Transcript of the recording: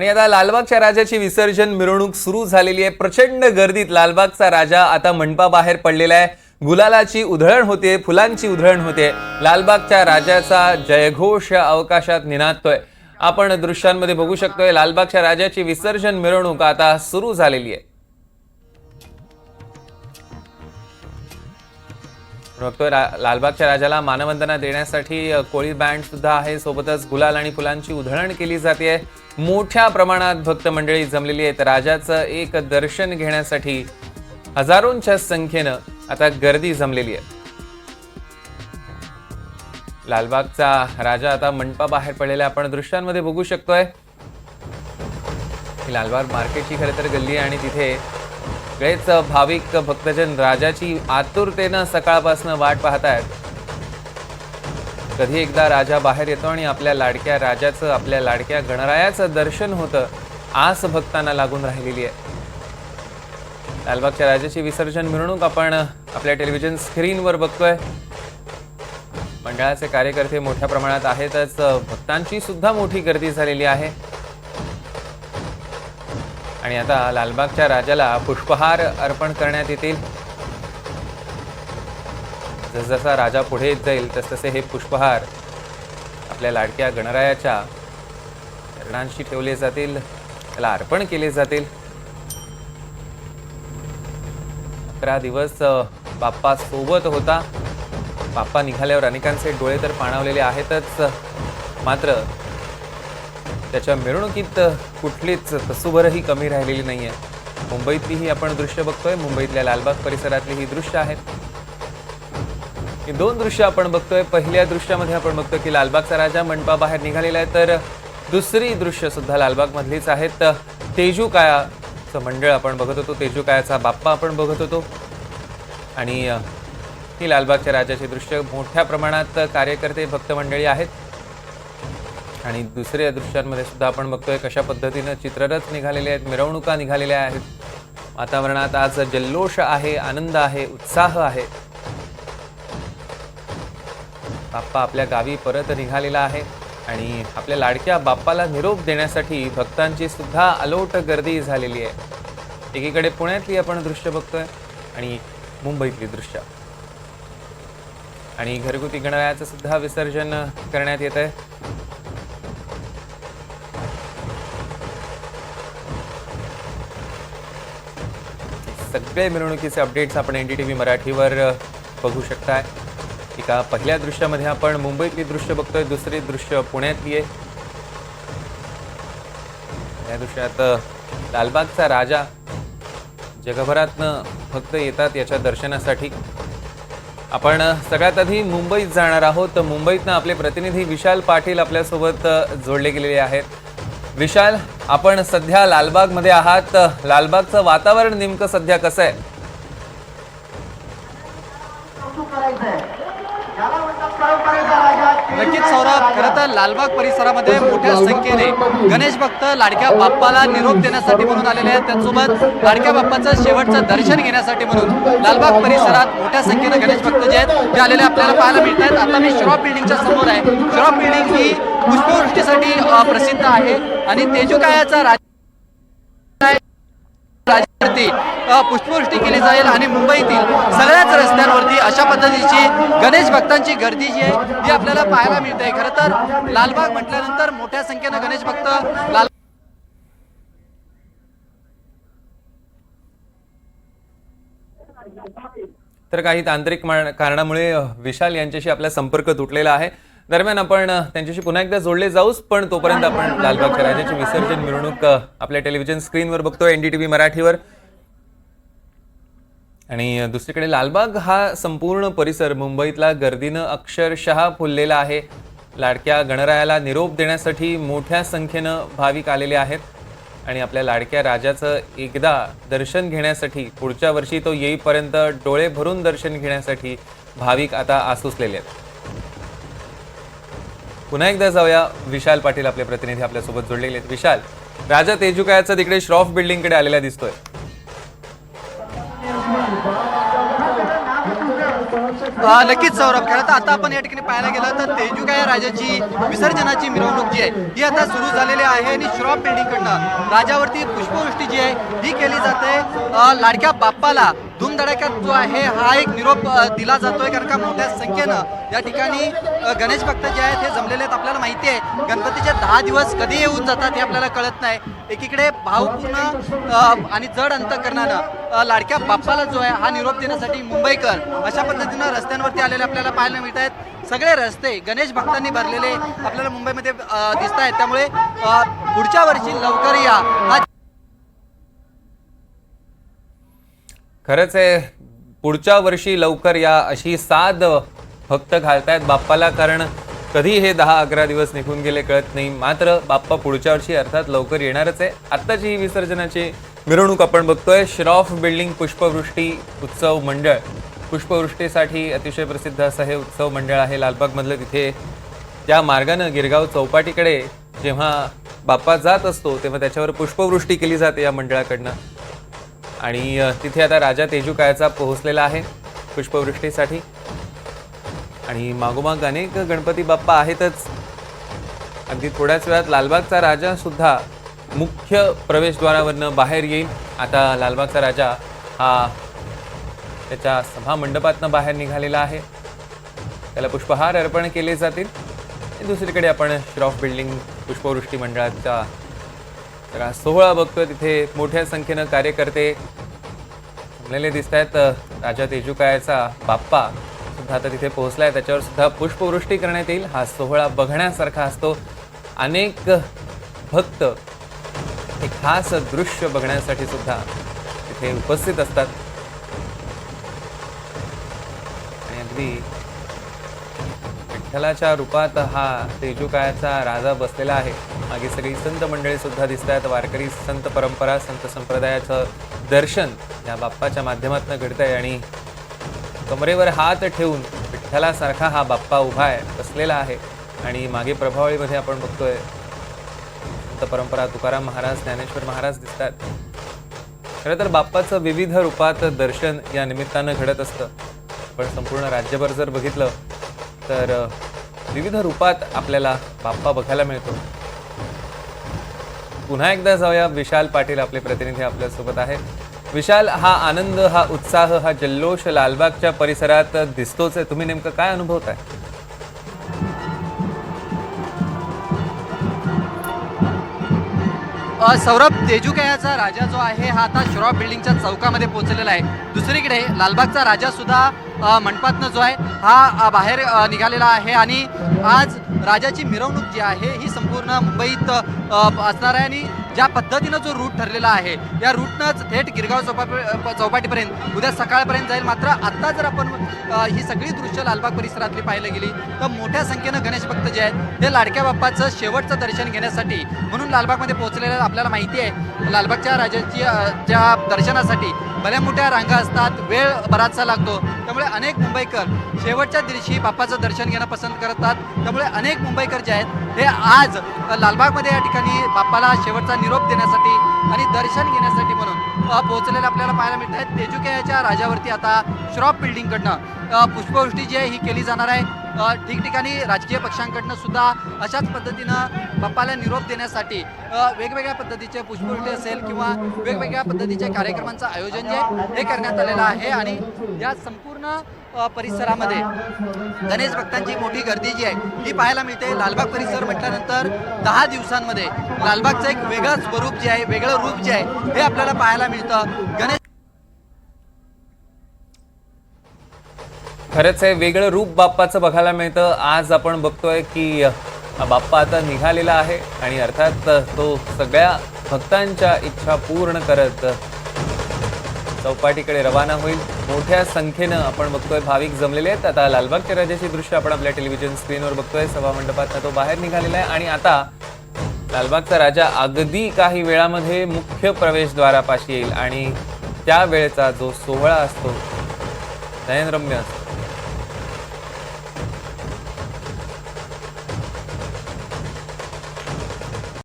आणि आता लालबागच्या राजाची विसर्जन मिरवणूक सुरू झालेली आहे. प्रचंड गर्दीत लालबागचा राजा आता मंडपाबाहेर पडलेला आहे. गुलालाची उधळण होते फुलांची उधळण होते. लालबागच्या राजाचा जयघोष या अवकाशात निनादतोय. आपण दृश्यांमध्ये बघू शकतोय लालबागच्या राजाची विसर्जन मिरवणूक आता सुरू झालेली आहे. बघतोय रा- लालबागच्या राजाला मानवंदना देण्यासाठी कोळी बँड सुद्धा आहे. सोबतच गुलाल आणि फुलांची उधळण केली जाते मोठ्या प्रमाणात भक्त मंडळी जमलेली आहेत. राजाचं एक दर्शन घेण्यासाठी हजारोंच्या संख्येनं आता गर्दी जमलेली आहे. लालबागचा राजा आता मंडपाबाहेर पडलेला आपण दृश्यांमध्ये बघू शकतोय. लालबाग मार्केटची खरं तर गल्ली आहे आणि तिथे सगळेच भाविक भक्तजन राजाची आतुरतेनं सकाळपासून वाट पाहतायत. कधी एकदा राजा बाहेर येतो आणि आपल्या लाडक्या राजाचं आपल्या लाडक्या गणरायाचं दर्शन होतं आस भक्तांना लागून राहिलेली आहे. लालबागच्या राजाची विसर्जन मिरवणूक आपण आपल्या टेलिव्हिजन स्क्रीनवर बघतोय. मंडळाचे कार्यकर्ते मोठ्या प्रमाणात आहेतच भक्तांची सुद्धा मोठी गर्दी झालेली आहे. आणि आता लालबागच्या राजाला पुष्पहार अर्पण करण्यात येतील. जसजसा राजा पुढे येत जाईल तसतसे हे पुष्पहार आपल्या लाडक्या गणरायाच्या चरणांशी ठेवले जातील त्याला अर्पण केले जातील. अकरा दिवस बाप्पा सोबत होता. बाप्पा निघाल्यावर अनेकांचे डोळे तर पाणावलेले आहेतच. मात्र त्याच्या मिरवणुकीत कुठलीच तसूभरही कमी राहिलेली नाही आहे मुंबईतली ही आपण दृश्य बघतोय. मुंबईतल्या लालबाग परिसरातली ही दृश्य आहेत. ही दोन दृश्य आपण बघतोय. पहिल्या दृश्यामध्ये आपण बघतोय की लालबागचा राजा मंडपाबाहेर निघालेला आहे. तर दुसरी दृश्य सुद्धा लालबाग मधलीच आहेत. तेजू कायाचं मंडळ आपण बघत होतो. तेजू कायाचा बाप्पा आपण बघत होतो. आणि ही लालबागच्या राजाची दृश्य मोठ्या प्रमाणात कार्यकर्ते भक्त मंडळी आहेत. आणि दुसऱ्या दृश्यांमध्ये सुद्धा आपण बघतोय कशा पद्धतीनं चित्ररथ निघालेले आहेत मिरवणुका निघालेल्या आहेत. वातावरणात आज जल्लोष आहे आनंद आहे उत्साह आहे. बाप्पा आपल्या गावी परत निघालेला आहे आणि आपल्या लाडक्या बाप्पाला निरोप देण्यासाठी भक्तांची सुद्धा अलोट गर्दी झालेली आहे. एकीकडे पुण्यातली आपण दृश्य बघतोय आणि मुंबईतली दृश्य. आणि घरगुती गणरायाचं सुद्धा विसर्जन करण्यात येत आहे सगळे मिरवणुकीचे अपडेट्स आपण एन डी टी व्ही मराठीवर बघू शकताय. एका पहिल्या दृश्यामध्ये आपण मुंबईतली दृश्य बघतोय दुसरी दृश्य पुण्यातली आहे. या दृश्यात लालबागचा राजा जगभरातनं फक्त येतात याच्या दर्शनासाठी. आपण सगळ्यात आधी मुंबईत जाणार आहोत. मुंबईतनं आपले प्रतिनिधी विशाल पाटील आपल्यासोबत जोडले गेलेले आहेत. विशाल आपण सध्या लालबागमध्ये आहात. लालबागचं वातावरण नेमकं सध्या कसं आहे? नक्कीच सौरभ खरं तर लालबाग परिसरामध्ये मोठ्या संख्येने गणेश भक्त लाडक्या बाप्पाला निरोप देण्यासाठी म्हणून आलेले आहेत. त्याचसोबत लाडक्या बाप्पाचं शेवटचं दर्शन घेण्यासाठी म्हणून लालबाग परिसरात मोठ्या संख्येने गणेश भक्त जे आहेत ते आलेले आपल्याला पाहायला मिळत आहेत आता मी श्रॉफ बिल्डिंगच्या समोर आहे. श्रॉफ बिल्डिंग ही पुष्पवृष्टीसाठी प्रसिद्ध आहे. आणि तेजुकायाचा राज पुष्पवृष्टी केली जाईल आणि मुंबईतील सगळ्याच रस्त्यांवरती अशा पद्धतीची गणेश भक्तांची गर्दी जी आहे ती आपल्याला पाहायला मिळते. खरं तर लालबाग म्हटल्यानंतर मोठ्या संख्येनं गणेश भक्त लाल तर काही तांत्रिक कारणामुळे विशाल यांच्याशी आपला संपर्क तुटलेला आहे. दरम्यान आपण त्यांच्याशी पुन्हा एकदा जोडले जाऊच पण तोपर्यंत आपण लालबागच्या राजाची विसर्जन मिरवणूक आपल्या टेलिव्हिजन स्क्रीनवर बघतोय एनडीटीव्ही मराठीवर. आणि दुसरीकडे लालबाग हा संपूर्ण परिसर मुंबईतला गर्दीनं अक्षरशः फुललेला आहे. लाडक्या गणरायाला निरोप देण्यासाठी मोठ्या संख्येनं भाविक आलेले आहेत. आणि आपल्या लाडक्या राजाचं एकदा दर्शन घेण्यासाठी पुढच्या वर्षी तो येईपर्यंत डोळे भरून दर्शन घेण्यासाठी भाविक आता आसुसलेले आहेत. पुन्हा एकदा जाऊया. विशाल पाटील आपले प्रतिनिधी आपल्यासोबत जोडलेले आहेत. विशाल राजा तेजुकायाचा तिकडे श्रॉफ बिल्डिंगकडे आलेला दिसतोय. नक्कीच सौरभ खरं तर आता आपण या ठिकाणी पाहायला गेलं तर तेजुकाया राजाची विसर्जनाची मिरवणूक जी आहे ही आता सुरू झालेली आहे आणि श्रॉफ बिल्डिंगकडनं राजावरती पुष्पवृष्टी जी आहे ही केली जाते. लाडक्या बाप्पाला धूमधडाक्यात जो आहे हा एक निरोप दिला जातोय कारण का मोठ्या संख्येनं या ठिकाणी गणेश भक्त जे आहेत हे जमलेले आहेत. आपल्याला माहिती आहे गणपतीचे दहा दिवस कधी येऊन जातात हे आपल्याला कळत नाही. एकीकडे भावपूर्ण आणि जड अंतकरणानं लाडक्या बाप्पाला जो आहे हा निरोप देण्यासाठी मुंबईकर अशा पद्धतीनं रस्त्यांवरती आलेले आपल्याला पाहायला मिळत आहेत सगळे रस्ते गणेश भक्तांनी भरलेले आपल्याला मुंबईमध्ये दिसत आहेत त्यामुळे पुढच्या वर्षी लवकर या. हा खरंच आहे पुढच्या वर्षी लवकर या अशी साध भक्त घालतायत बाप्पाला कारण कधी हे दहा अकरा दिवस निघून गेले कळत नाही. मात्र बाप्पा पुढच्या वर्षी अर्थात लवकर येणारच आहे. आत्ताची ही विसर्जनाची मिरवणूक आपण बघतोय. श्रॉफ बिल्डिंग पुष्पवृष्टी उत्सव मंडळ. पुष्पवृष्टीसाठी अतिशय प्रसिद्ध असं हे उत्सव मंडळ आहे लालबागमधलं. तिथे त्या मार्गानं गिरगाव चौपाटीकडे जेव्हा बाप्पा जात असतो तेव्हा त्याच्यावर पुष्पवृष्टी केली जाते या मंडळाकडनं. आणि तिथे आता राजा तेजुकायाचा पोहोचलेला आहे पुष्पवृष्टीसाठी. आणि मागोमाग अनेक गणपती बाप्पा आहेतच. अगदी थोड्याच वेळात लालबागचा राजा सुद्धा मुख्य प्रवेशद्वारावरनं बाहेर येईल. आता लालबागचा राजा हा त्याच्या सभा मंडपातनं बाहेर निघालेला आहे. त्याला पुष्पहार अर्पण केले जातील. दुसरीकडे आपण श्रॉफ बिल्डिंग पुष्पवृष्टी तर हा सोहळा बघतोय तिथे मोठ्या संख्येनं कार्यकर्ते जमलेले दिसत आहेत राजा तेजुकायाचा बाप्पा सुद्धा आता तिथे पोहोचलाय. त्याच्यावर सुद्धा पुष्पवृष्टी करण्यात येईल. हा सोहळा बघण्यासारखा असतो. अनेक भक्त हे खास दृश्य बघण्यासाठी सुद्धा तिथे उपस्थित असतात. आणि अगदी विठ्ठलाच्या रूपात हा तेजुकायाचा राजा बसलेला आहे. मागे सगळी संत मंडळी सुद्धा दिसत आहेत. वारकरी संत परंपरा संत संप्रदायाचं दर्शन या बाप्पाच्या माध्यमातून घडत आहे आणि कमरेवर हात ठेवून विठ्ठलासारखा हा बाप्पा उभा आहे बसलेला आहे. आणि मागे प्रभावळीमध्ये आपण बघतोय संत परंपरा तुकाराम महाराज ज्ञानेश्वर महाराज दिसतात. खरं तर बाप्पाचं विविध रूपात दर्शन या निमित्तानं घडत असतं. पण संपूर्ण राज्यभर जर बघितलं तर विविध रूपात आपल्याला बाप्पा बघायला मिळतो. पुन्हा एकदा जाऊया. विशाल पाटील आपले प्रतिनिधी आपल्यासोबत आहेत विशाल हा आनंद हा उत्साह हा जल्लोष लालबागच्या परिसरात दिसतोच आहे. तुम्ही नेमकं काय अनुभवताय? आहे सौरभ तेजुकयाचा राजा जो आहे हा आता श्रॉफ बिल्डिंगच्या चौकामध्ये पोहोचलेला आहे. दुसरीकडे लालबागचा राजा सुद्धा मंडपातनं जो आहे हा बाहेर निघालेला आहे आणि आज राजाची मिरवणूक जी आहे ही संपूर्ण मुंबईत असणार आहे आणि ज्या पद्धतीनं जो रूट ठरलेला आहे या रूटनंच थेट गिरगाव चौपा चौपाटीपर्यंत उद्या सकाळपर्यंत जाईल. मात्र आत्ता जर आपण ही सगळी दृश्य लालबाग परिसरातली पाहायला गेली तर मोठ्या संख्येनं गणेश भक्त जे आहेत ते लाडक्या बाप्पाचं शेवटचं दर्शन घेण्यासाठी म्हणून लालबागमध्ये पोहोचलेलं आपल्याला माहिती आहे लालबागच्या राजाची ज्या दर्शनासाठी बऱ्या मोठ्या रांगा असतात वेळ बराचसा लागतो. त्यामुळे अनेक मुंबईकर शेवटच्या दिवशी बाप्पाचं दर्शन घेणं पसंत करतात. त्यामुळे अनेक मुंबईकर जे आहेत हे आज लालबागमध्ये या ठिकाणी बाप्पाला शेवटचा निरोप देण्यासाठी आणि दर्शन घेण्यासाठी म्हणून पोहोचलेलं पोहोचलेले आपल्याला पाहायला मिळत आहेत. तेजुक्याच्या राजावरती आता श्रॉप बिल्डिंगकडनं पुष्पवृष्टी जी आहे ही केली जाणार आहे. ठिकठिकाणी राजकीय पक्षांकडनं सुद्धा अशाच पद्धतीनं बाप्पाला निरोप देण्यासाठी वेगवेगळ्या पद्धतीचे पुष्पवृष्टी असेल किंवा वेगवेगळ्या पद्धतीच्या कार्यक्रमांचं आयोजन जे हे करण्यात आलेलं आहे आणि या संपूर्ण परिसरामध्ये गणेश भक्तांची मोठी गर्दी जी आहे ही पाहायला मिळते. लालबाग परिसर म्हटल्यानंतर दहा दिवसांमध्ये लालबागचं एक वेगळं स्वरूप जे आहे वेगळं रूप जे आहे हे आपल्याला पाहायला मिळतं. गणेश खरंच आहे वेगळं रूप बाप्पाचं बघायला मिळतं. आज आपण बघतोय की हा बाप्पा आता निघालेला आहे आणि अर्थात तो सगळ्या भक्तांच्या इच्छा पूर्ण करत चौपाटीकडे रवाना होईल. मोठ्या संख्येनं आपण बघतोय भाविक जमलेले आहेत. आता लालबागच्या राजाची दृश्य आपण आपल्या टेलिव्हिजन स्क्रीनवर बघतोय. सभा मंडपातनं तो बाहेर निघालेला आहे आणि आता लालबागचा राजा अगदी काही वेळामध्ये मुख्य प्रवेशद्वारापाशी येईल आणि त्या वेळेचा जो सोहळा असतो नयनरम्य असतो.